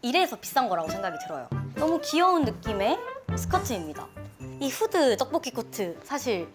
이래서 비싼 거라고 생각이 들어요. 너무 귀여운 느낌의 스커트입니다. 이 후드 떡볶이 코트 사실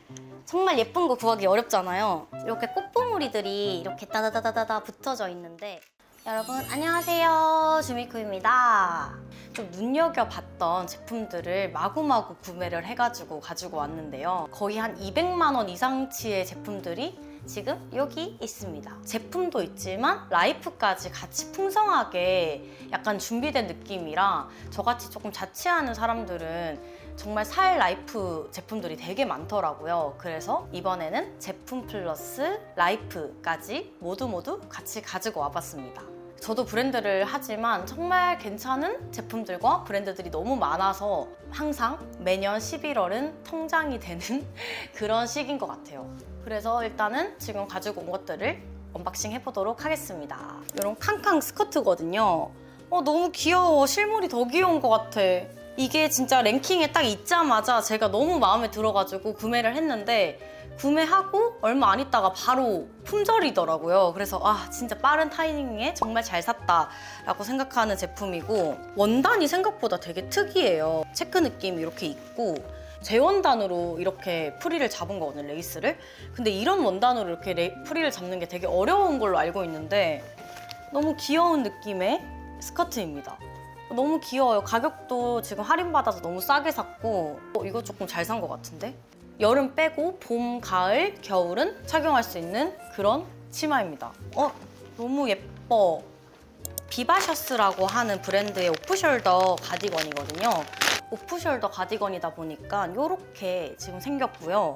정말 예쁜 거 구하기 어렵잖아요. 이렇게 꽃봉오리들이 이렇게 따다다다다다 붙어져 있는데 여러분 안녕하세요 주미쿠입니다. 좀 눈여겨봤던 제품들을 마구마구 구매를 해가지고 가지고 왔는데요. 거의 한 200만 원 이상치의 제품들이 지금 여기 있습니다. 제품도 있지만 라이프까지 같이 풍성하게 약간 준비된 느낌이라 저같이 조금 자취하는 사람들은 정말 살 라이프 제품들이 되게 많더라고요. 그래서 이번에는 제품 플러스 라이프까지 모두 모두 같이 가지고 와봤습니다. 저도 브랜드를 하지만 정말 괜찮은 제품들과 브랜드들이 너무 많아서 항상 매년 11월은 통장이 되는 그런 시기인 것 같아요. 그래서 일단은 지금 가지고 온 것들을 언박싱 해보도록 하겠습니다. 이런 캉캉 스커트거든요. 어, 너무 귀여워. 실물이 더 귀여운 것 같아. 이게 진짜 랭킹에 딱 있자마자 제가 너무 마음에 들어가지고 구매를 했는데 구매하고 얼마 안 있다가 바로 품절이더라고요. 그래서 아 진짜 빠른 타이밍에 정말 잘 샀다라고 생각하는 제품이고 원단이 생각보다 되게 특이해요. 체크 느낌 이렇게 있고 재원단으로 이렇게 프리를 잡은 거거든요, 레이스를. 근데 이런 원단으로 이렇게 레- 프리를 잡는 게 되게 어려운 걸로 알고 있는데 너무 귀여운 느낌의 스커트입니다. 너무 귀여워요. 가격도 지금 할인받아서 너무 싸게 샀고 어, 이거 조금 잘 산 것 같은데? 여름 빼고 봄, 가을, 겨울은 착용할 수 있는 그런 치마입니다. 어, 너무 예뻐. 비바셔스라고 하는 브랜드의 오프숄더 가디건이거든요. 오프숄더 가디건이다 보니까 이렇게 지금 생겼고요.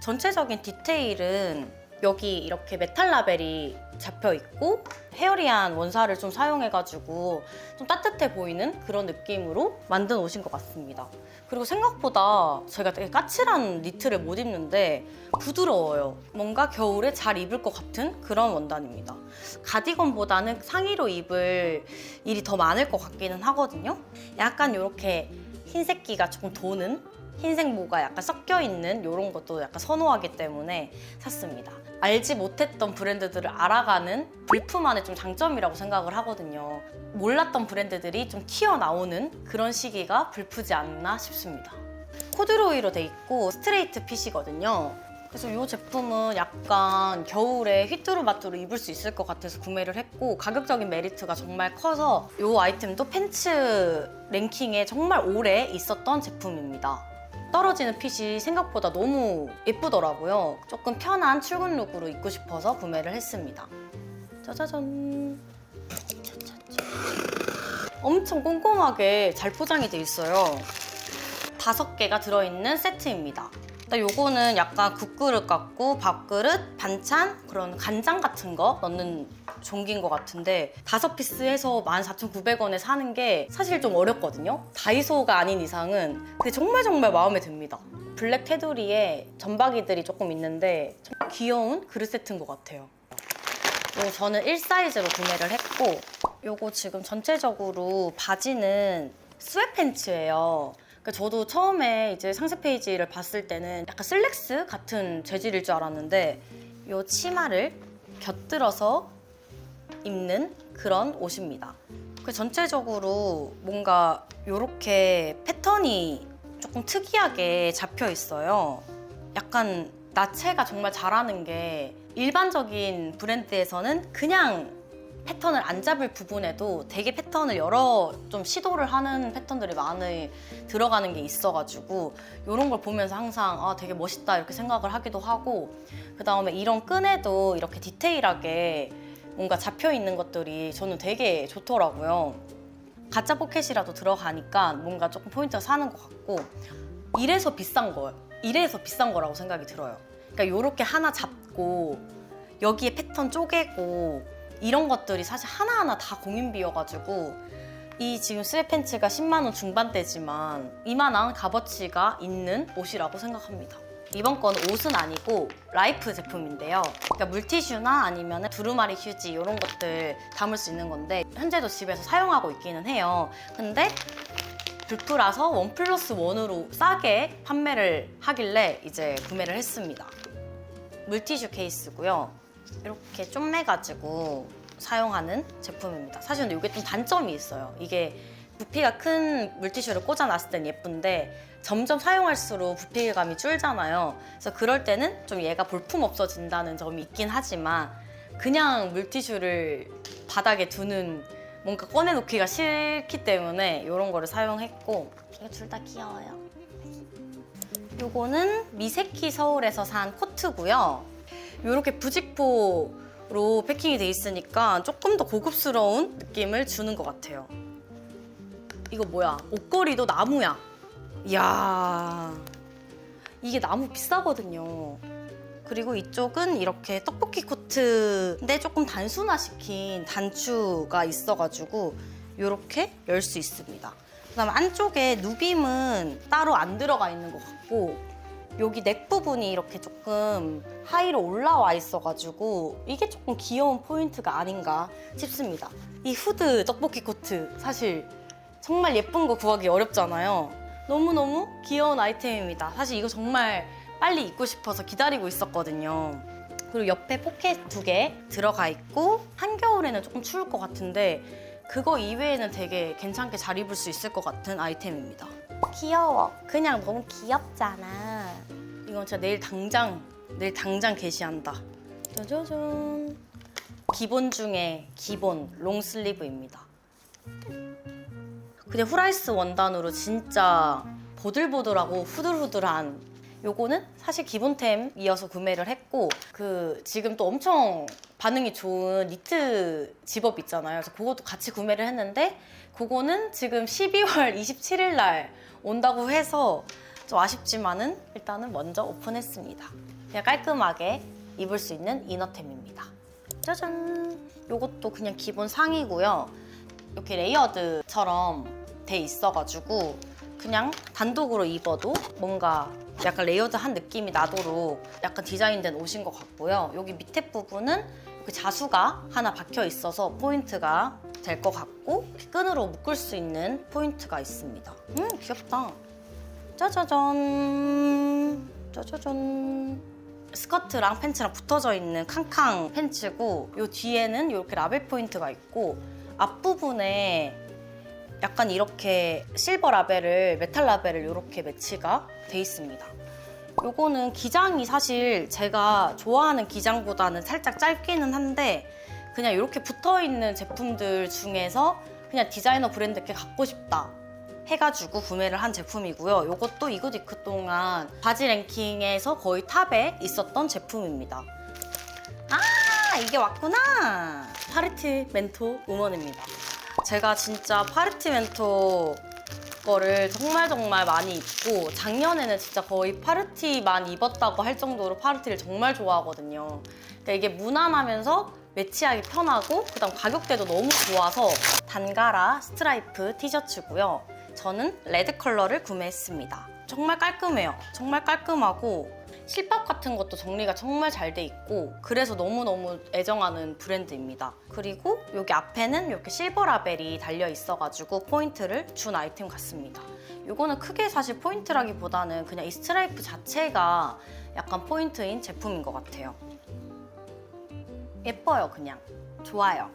전체적인 디테일은 여기 이렇게 메탈 라벨이 잡혀 있고 헤어리한 원사를 좀 사용해가지고 좀 따뜻해 보이는 그런 느낌으로 만든 옷인 것 같습니다. 그리고 생각보다 제가 되게 까칠한 니트를 못 입는데 부드러워요. 뭔가 겨울에 잘 입을 것 같은 그런 원단입니다. 가디건보다는 상의로 입을 일이 더 많을 것 같기는 하거든요. 약간 이렇게 흰색기가 조금 도는 흰색 모가 약간 섞여 있는 이런 것도 약간 선호하기 때문에 샀습니다. 알지 못했던 브랜드들을 알아가는 불품안의 좀 장점이라고 생각을 하거든요. 몰랐던 브랜드들이 좀 튀어나오는 그런 시기가 불프지 않나 싶습니다. 코드로이로 돼 있고 스트레이트 핏이거든요. 그래서 이 제품은 약간 겨울에 휘뚜루마뚜루 입을 수 있을 것 같아서 구매를 했고 가격적인 메리트가 정말 커서 이 아이템도 팬츠 랭킹에 정말 오래 있었던 제품입니다. 떨어지는 핏이 생각보다 너무 예쁘더라고요. 조금 편한 출근 룩으로 입고 싶어서 구매를 했습니다. 짜자잔. 엄청 꼼꼼하게 잘 포장이 돼 있어요. 다섯 개가 들어있는 세트입니다. 일단 요거는 약간 국그릇 같고 밥그릇, 반찬, 그런 간장 같은 거 넣는 종기인 것 같은데 다섯 피스 해서 14,900원에 사는 게 사실 좀 어렵거든요. 다이소가 아닌 이상은 근데 정말 정말 마음에 듭니다. 블랙 테두리에 점박이들이 조금 있는데 좀 귀여운 그릇 세트인 것 같아요. 요 저는 1사이즈로 구매를 했고 요거 지금 전체적으로 바지는 스웨팬츠예요. 그러니까 저도 처음에 이제 상세 페이지를 봤을 때는 약간 슬랙스 같은 재질일 줄 알았는데 요 치마를 곁들여서 입는 그런 옷입니다. 그 전체적으로 뭔가 요렇게 패턴이 조금 특이하게 잡혀 있어요. 약간 나체가 정말 잘하는 게 일반적인 브랜드에서는 그냥 패턴을 안 잡을 부분에도 되게 패턴을 여러 좀 시도를 하는 패턴들이 많이 들어가는 게 있어가지고 이런 걸 보면서 항상 아 되게 멋있다 이렇게 생각을 하기도 하고 그 다음에 이런 끈에도 이렇게 디테일하게 뭔가 잡혀 있는 것들이 저는 되게 좋더라고요. 가짜 포켓이라도 들어가니까 뭔가 조금 포인트가 사는 것 같고 이래서 비싼 거예요. 이래서 비싼 거라고 생각이 들어요. 그러니까 이렇게 하나 잡고 여기에 패턴 쪼개고 이런 것들이 사실 하나하나 다 공인비여가지고 이 지금 스웨팬츠가 10만 원 중반대지만 이만한 값어치가 있는 옷이라고 생각합니다. 이번 건 옷은 아니고 라이프 제품인데요. 그러니까 물티슈나 아니면 두루마리 휴지 이런 것들 담을 수 있는 건데 현재도 집에서 사용하고 있기는 해요. 근데 불프라서 원 플러스 원으로 싸게 판매를 하길래 이제 구매를 했습니다. 물티슈 케이스고요. 이렇게 쪼매가지고 사용하는 제품입니다. 사실 근데 이게 좀 단점이 있어요. 이게 부피가 큰 물티슈를 꽂아놨을 땐 예쁜데 점점 사용할수록 부피감이 줄잖아요. 그래서 그럴 때는 좀 얘가 볼품 없어진다는 점이 있긴 하지만 그냥 물티슈를 바닥에 두는 뭔가 꺼내놓기가 싫기 때문에 이런 거를 사용했고 이거 둘 다 귀여워요. 요거는 미세키 서울에서 산 코트고요. 이렇게 부직포로 패킹이 돼 있으니까 조금 더 고급스러운 느낌을 주는 것 같아요. 이거 뭐야? 목걸이도 나무야. 이야. 이게 나무 비싸거든요. 그리고 이쪽은 이렇게 떡볶이 코트인데 조금 단순화시킨 단추가 있어가지고 이렇게 열 수 있습니다. 그다음 안쪽에 누빔은 따로 안 들어가 있는 것 같고 여기 넥 부분이 이렇게 조금 하이로 올라와 있어가지고 이게 조금 귀여운 포인트가 아닌가 싶습니다. 이 후드 떡볶이 코트 사실 정말 예쁜 거 구하기 어렵잖아요. 너무너무 귀여운 아이템입니다. 사실 이거 정말 빨리 입고 싶어서 기다리고 있었거든요. 그리고 옆에 포켓 두 개 들어가 있고 한겨울에는 조금 추울 것 같은데 그거 이외에는 되게 괜찮게 잘 입을 수 있을 것 같은 아이템입니다. 귀여워. 그냥 너무 귀엽잖아. 이건 진짜 내일 당장 내일 당장 게시한다. 짜자잔. 기본 중에 기본 롱슬리브입니다. 그냥 후라이스 원단으로 진짜 보들보들하고 후들후들한 요거는 사실 기본템이어서 구매를 했고 그 지금 또 엄청 반응이 좋은 니트 집업 있잖아요. 그래서 그것도 같이 구매를 했는데 그거는 지금 12월 27일 날 온다고 해서 좀 아쉽지만은 일단은 먼저 오픈했습니다. 그냥 깔끔하게 입을 수 있는 이너템입니다. 짜잔! 요것도 그냥 기본 상이고요. 이렇게 레이어드처럼 돼 있어가지고 그냥 단독으로 입어도 뭔가 약간 레이어드한 느낌이 나도록 약간 디자인된 옷인 것 같고요. 여기 밑에 부분은 그 자수가 하나 박혀 있어서 포인트가 될 것 같고 끈으로 묶을 수 있는 포인트가 있습니다. 음 귀엽다. 짜자잔 짜자잔 스커트랑 팬츠랑 붙어져 있는 캉캉 팬츠고 요 뒤에는 이렇게 라벨 포인트가 있고 앞부분에 약간 이렇게 실버 라벨을 메탈 라벨을 이렇게 매치가 돼 있습니다. 요거는 기장이 사실 제가 좋아하는 기장보다는 살짝 짧기는 한데 그냥 이렇게 붙어 있는 제품들 중에서 그냥 디자이너 브랜드께 갖고 싶다 해가지고 구매를 한 제품이고요. 요것도 이굿이크 동안 바지 랭킹에서 거의 탑에 있었던 제품입니다. 아 이게 왔구나. 파르티 멘토 우먼입니다. 제가 진짜 파르티 멘토 거를 정말 정말 많이 입고 작년에는 진짜 거의 파르티만 입었다고 할 정도로 파르티를 정말 좋아하거든요. 그러니까 이게 무난하면서 매치하기 편하고 그다음 가격대도 너무 좋아서 단가라 스트라이프 티셔츠고요. 저는 레드 컬러를 구매했습니다. 정말 깔끔해요. 정말 깔끔하고 실밥 같은 것도 정리가 정말 잘 돼 있고 그래서 너무너무 애정하는 브랜드입니다. 그리고 여기 앞에는 이렇게 실버 라벨이 달려 있어가지고 포인트를 준 아이템 같습니다. 이거는 크게 사실 포인트라기보다는 그냥 이 스트라이프 자체가 약간 포인트인 제품인 것 같아요. 예뻐요, 그냥. 좋아요.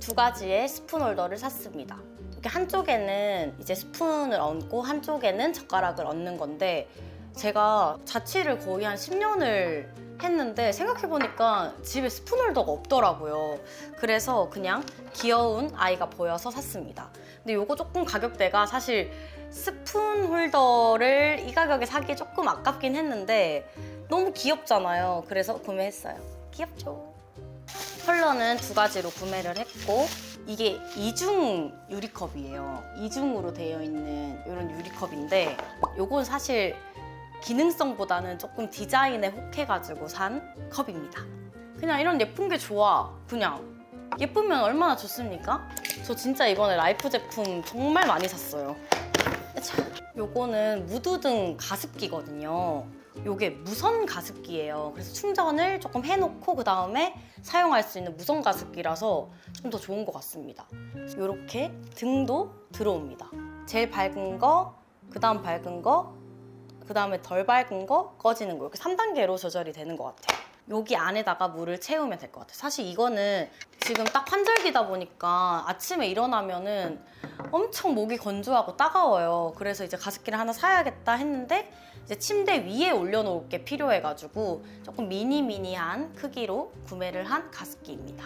두 가지의 스푼 홀더를 샀습니다. 이렇게 한쪽에는 이제 스푼을 얹고 한쪽에는 젓가락을 얹는 건데 제가 자취를 거의 한 10년을 했는데 생각해보니까 집에 스푼 홀더가 없더라고요. 그래서 그냥 귀여운 아이가 보여서 샀습니다. 근데 이거 조금 가격대가 사실 스푼 홀더를 이 가격에 사기 조금 아깝긴 했는데 너무 귀엽잖아요. 그래서 구매했어요. 귀엽죠? 컬러는 두 가지로 구매를 했고 이게 이중 유리컵이에요. 이중으로 되어 있는 이런 유리컵인데 이건 사실 기능성보다는 조금 디자인에 혹해가지고 산 컵입니다. 그냥 이런 예쁜 게 좋아. 그냥 예쁘면 얼마나 좋습니까? 저 진짜 이번에 라이프 제품 정말 많이 샀어요. 자, 요거는 무드등 가습기거든요. 요게 무선 가습기예요. 그래서 충전을 조금 해놓고 그 다음에 사용할 수 있는 무선 가습기라서 좀 더 좋은 것 같습니다. 이렇게 등도 들어옵니다. 제일 밝은 거, 그 다음 밝은 거, 그 다음에 덜 밝은 거, 꺼지는 거 이렇게 3단계로 조절이 되는 것 같아요. 여기 안에다가 물을 채우면 될 것 같아요. 사실 이거는 지금 딱 환절기다 보니까 아침에 일어나면은 엄청 목이 건조하고 따가워요. 그래서 이제 가습기를 하나 사야겠다 했는데 이제 침대 위에 올려놓을 게 필요해가지고 조금 미니미니한 크기로 구매를 한 가습기입니다.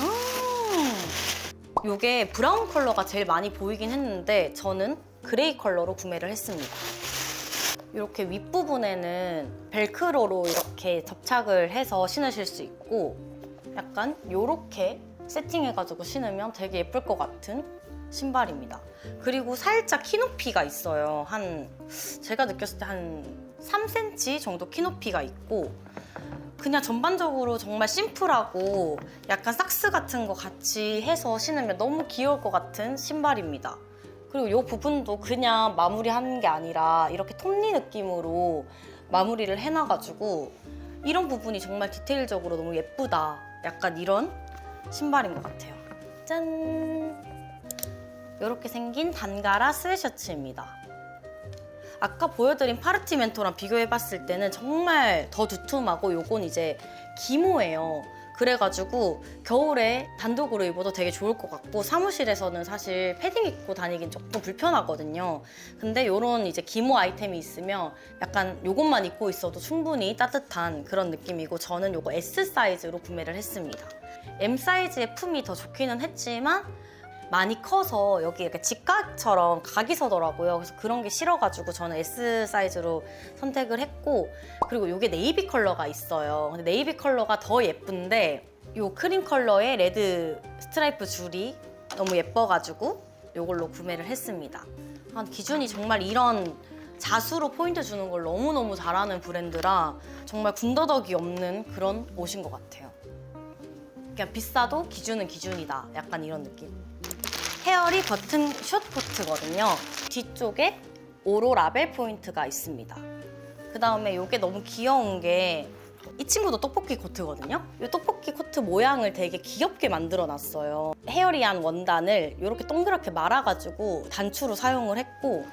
음, 요게 브라운 컬러가 제일 많이 보이긴 했는데 저는 그레이 컬러로 구매를 했습니다. 이렇게 윗부분에는 벨크로로 이렇게 접착을 해서 신으실 수 있고 약간 이렇게 세팅해가지고 신으면 되게 예쁠 것 같은 신발입니다. 그리고 살짝 키높이가 있어요. 한 제가 느꼈을 때 한 3cm 정도 키높이가 있고 그냥 전반적으로 정말 심플하고 약간 삭스 같은 거 같이 해서 신으면 너무 귀여울 것 같은 신발입니다. 그리고 이 부분도 그냥 마무리하는 게 아니라 이렇게 톱니 느낌으로 마무리를 해놔가지고 이런 부분이 정말 디테일적으로 너무 예쁘다. 약간 이런 신발인 것 같아요. 짠! 이렇게 생긴 단가라 스웨셔츠입니다. 아까 보여드린 파르티 멘토랑 비교해봤을 때는 정말 더 두툼하고 요건 이제 기모예요. 그래가지고 겨울에 단독으로 입어도 되게 좋을 것 같고 사무실에서는 사실 패딩 입고 다니긴 조금 불편하거든요. 근데 이런 이제 기모 아이템이 있으면 약간 요것만 입고 있어도 충분히 따뜻한 그런 느낌이고 저는 요거 S 사이즈로 구매를 했습니다. M 사이즈의 품이 더 좋기는 했지만 많이 커서 여기 이렇게 직각처럼 각이 서더라고요. 그래서 그런 게 싫어가지고 저는 S 사이즈로 선택을 했고 그리고 이게 네이비 컬러가 있어요. 근데 네이비 컬러가 더 예쁜데 이 크림 컬러의 레드 스트라이프 줄이 너무 예뻐가지고 이걸로 구매를 했습니다. 한 기준이 정말 이런 자수로 포인트 주는 걸 너무너무 잘하는 브랜드라 정말 군더더기 없는 그런 옷인 것 같아요. 그냥 비싸도 기준은 기준이다. 약간 이런 느낌. 헤어리 버튼 숏코트거든요. 뒤쪽에 오로 라벨 포인트가 있습니다. 그 다음에 이게 너무 귀여운 게 이 친구도 떡볶이 코트거든요. 이 떡볶이 코트 모양을 되게 귀엽게 만들어 놨어요. 헤어리한 원단을 이렇게 동그랗게 말아가지고 단추로 사용을 했고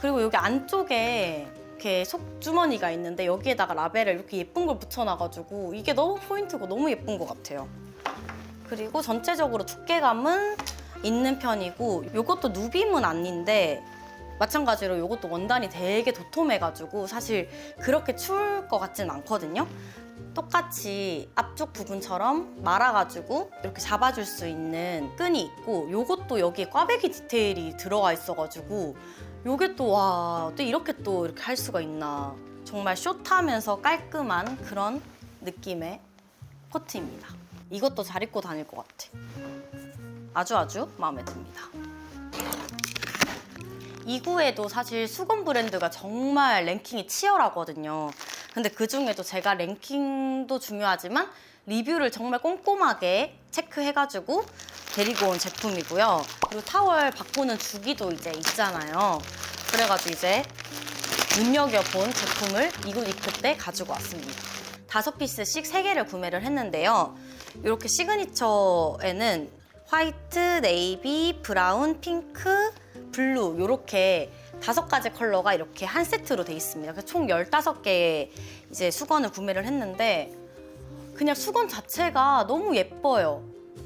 그리고 여기 안쪽에 이렇게 속주머니가 있는데 여기에다가 라벨을 이렇게 예쁜 걸 붙여놔가지고 이게 너무 포인트고 너무 예쁜 것 같아요. 그리고 전체적으로 두께감은 있는 편이고 이것도 누빔은 아닌데 마찬가지로 이것도 원단이 되게 도톰해가지고 사실 그렇게 추울 것 같진 않거든요. 똑같이 앞쪽 부분처럼 말아가지고 이렇게 잡아줄 수 있는 끈이 있고 이것도 여기에 꽈배기 디테일이 들어가 있어가지고 이게 또 와, 또 이렇게 또 이렇게 할 수가 있나. 정말 숏하면서 깔끔한 그런 느낌의 코트입니다. 이것도 잘 입고 다닐 것 같아. 아주 아주 마음에 듭니다. 이구에도 사실 수건 브랜드가 정말 랭킹이 치열하거든요. 근데 그 중에도 제가 랭킹도 중요하지만 리뷰를 정말 꼼꼼하게 체크해가지고 데리고 온 제품이고요. 그리고 타월 바꾸는 주기도 이제 있잖아요. 그래가지고 이제 눈여겨본 제품을 이구 이크 때 가지고 왔습니다. 다섯 피스씩 세 개를 구매를 했는데요. 이렇게 시그니처에는 화이트, 네이비, 브라운, 핑크, 블루 이렇게 다섯 가지 컬러가 이렇게 한 세트로 돼 있습니다. 그래서 총 15개의 이제 수건을 구매를 했는데 그냥 수건 자체가 너무 예뻐요.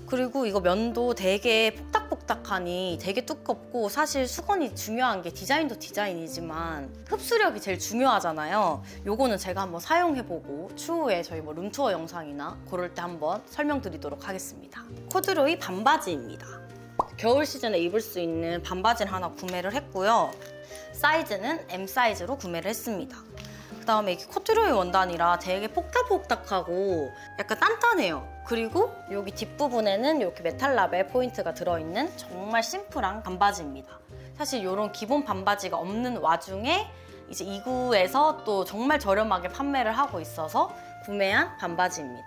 그리고 이거 면도 되게 폭닥폭닥하니 되게 두껍고 사실 수건이 중요한 게 디자인도 디자인이지만 흡수력이 제일 중요하잖아요. 요거는 제가 한번 사용해보고 추후에 저희 뭐 룸투어 영상이나 그럴 때 한번 설명드리도록 하겠습니다. 코드로이 반바지입니다. 겨울 시즌에 입을 수 있는 반바지를 하나 구매를 했고요. 사이즈는 M 사이즈로 구매를 했습니다. 그 다음에 이게 코트로이 원단이라 되게 폭닥폭닥하고 약간 단단해요. 그리고 여기 뒷부분에는 이렇게 메탈 라벨 포인트가 들어있는 정말 심플한 반바지입니다. 사실 이런 기본 반바지가 없는 와중에 이제 이구에서 또 정말 저렴하게 판매를 하고 있어서 구매한 반바지입니다.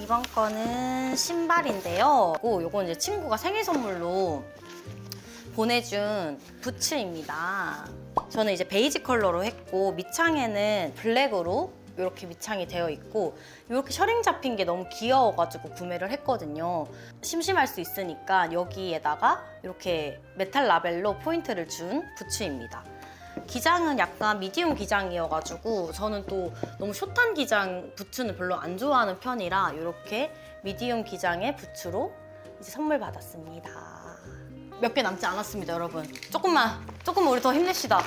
이번 거는 신발인데요. 요건 이제 친구가 생일 선물로 보내준 부츠입니다. 저는 이제 베이지 컬러로 했고 밑창에는 블랙으로 이렇게 밑창이 되어 있고 이렇게 셔링 잡힌 게 너무 귀여워가지고 구매를 했거든요. 심심할 수 있으니까 여기에다가 이렇게 메탈 라벨로 포인트를 준 부츠입니다. 기장은 약간 미디움 기장이어가지고 저는 또 너무 숏한 기장 부츠는 별로 안 좋아하는 편이라 이렇게 미디움 기장의 부츠로 이제 선물 받았습니다. 몇 개 남지 않았습니다, 여러분. 조금만, 조금만 우리 더 힘냅시다.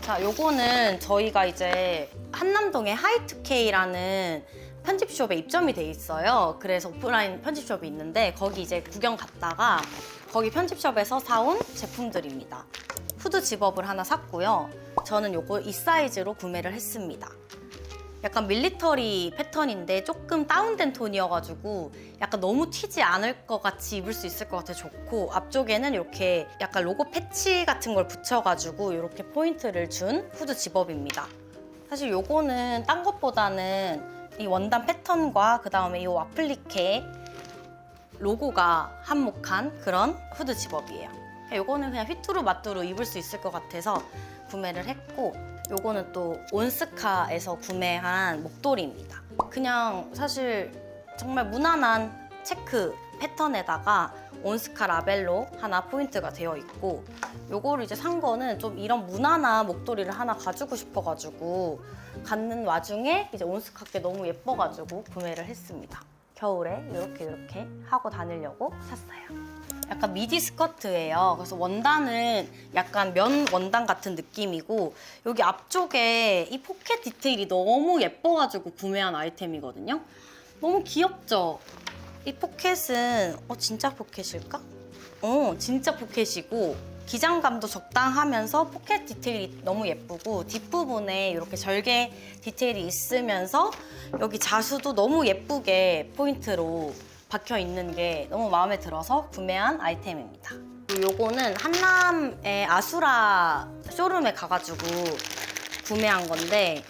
자, 요거는 저희가 이제 한남동에 하이투케이라는 편집숍에 입점이 돼 있어요. 그래서 오프라인 편집숍이 있는데 거기 이제 구경 갔다가 거기 편집숍에서 사온 제품들입니다. 후드 집업을 하나 샀고요. 저는 요거 이 사이즈로 구매를 했습니다. 약간 밀리터리 패턴인데 조금 다운된 톤이어가지고 약간 너무 튀지 않을 것 같이 입을 수 있을 것 같아 좋고 앞쪽에는 이렇게 약간 로고 패치 같은 걸 붙여가지고 이렇게 포인트를 준 후드 집업입니다. 사실 요거는 딴 것보다는 이 원단 패턴과 그 다음에 이 와플리케 로고가 한몫한 그런 후드 집업이에요. 요거는 그냥 휘뚜루 마뚜루 입을 수 있을 것 같아서 구매를 했고 요거는 또 온스카에서 구매한 목도리입니다. 그냥 사실 정말 무난한 체크 패턴에다가 온스카 라벨로 하나 포인트가 되어 있고 요거를 이제 산 거는 좀 이런 무난한 목도리를 하나 가지고 싶어가지고 갖는 와중에 이제 온스카 게 너무 예뻐가지고 구매를 했습니다. 겨울에 이렇게 이렇게 하고 다니려고 샀어요. 약간 미디 스커트예요. 그래서 원단은 약간 면 원단 같은 느낌이고 여기 앞쪽에 이 포켓 디테일이 너무 예뻐가지고 구매한 아이템이거든요. 너무 귀엽죠? 이 포켓은 어 진짜 포켓일까? 어 진짜 포켓이고 기장감도 적당하면서 포켓 디테일이 너무 예쁘고 뒷부분에 이렇게 절개 디테일이 있으면서 여기 자수도 너무 예쁘게 포인트로 박혀 있는 게 너무 마음에 들어서 구매한 아이템입니다. 요거는 한남의 아수라 쇼룸에 가가지고 구매한 건데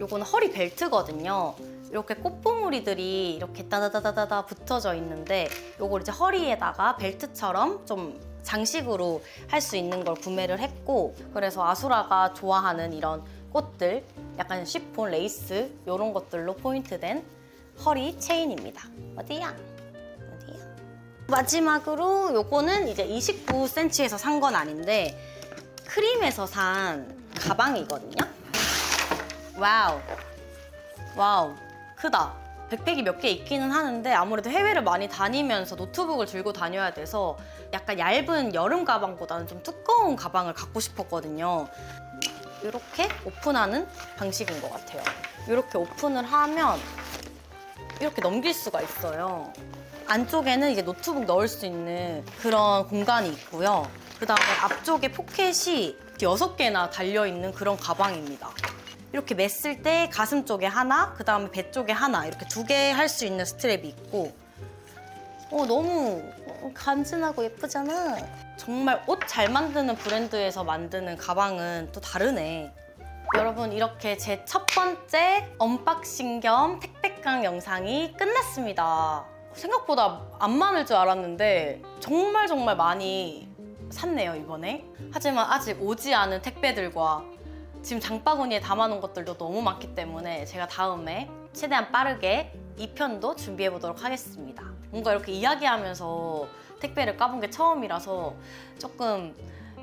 요거는 허리 벨트거든요. 이렇게 꽃봉오리들이 이렇게 따다다다다다 붙어져 있는데 요걸 이제 허리에다가 벨트처럼 좀 장식으로 할 수 있는 걸 구매를 했고 그래서 아수라가 좋아하는 이런 꽃들 약간 쉬폰, 레이스 이런 것들로 포인트된 허리 체인입니다. 어디야? 마지막으로 요거는 이제 29cm에서 산 건 아닌데 크림에서 산 가방이거든요. 와우. 와우. 크다. 백팩이 몇 개 있기는 하는데 아무래도 해외를 많이 다니면서 노트북을 들고 다녀야 돼서 약간 얇은 여름 가방보다는 좀 두꺼운 가방을 갖고 싶었거든요. 이렇게 오픈하는 방식인 것 같아요. 이렇게 오픈을 하면 이렇게 넘길 수가 있어요. 안쪽에는 이제 노트북 넣을 수 있는 그런 공간이 있고요. 그 다음에 앞쪽에 포켓이 6개나 달려 있는 그런 가방입니다. 이렇게 맸을 때 가슴 쪽에 하나, 그 다음에 배 쪽에 하나 이렇게 두 개 할 수 있는 스트랩이 있고 어, 너무 간지나고 예쁘잖아. 정말 옷 잘 만드는 브랜드에서 만드는 가방은 또 다르네. 여러분 이렇게 제 첫 번째 언박싱 겸 택배깡 영상이 끝났습니다. 생각보다 안 많을 줄 알았는데 정말 정말 많이 샀네요 이번에. 하지만 아직 오지 않은 택배들과 지금 장바구니에 담아놓은 것들도 너무 많기 때문에 제가 다음에 최대한 빠르게 2편도 준비해 보도록 하겠습니다. 뭔가 이렇게 이야기하면서 택배를 까본 게 처음이라서 조금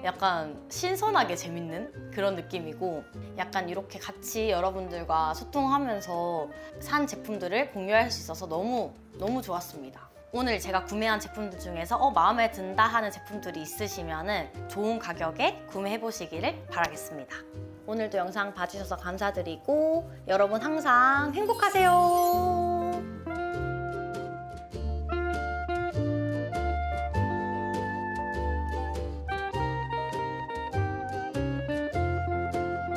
약간 신선하게 재밌는 그런 느낌이고 약간 이렇게 같이 여러분들과 소통하면서 산 제품들을 공유할 수 있어서 너무 너무 좋았습니다. 오늘 제가 구매한 제품들 중에서 어, 마음에 든다 하는 제품들이 있으시면 좋은 가격에 구매해 보시기를 바라겠습니다. 오늘도 영상 봐주셔서 감사드리고 여러분 항상 행복하세요.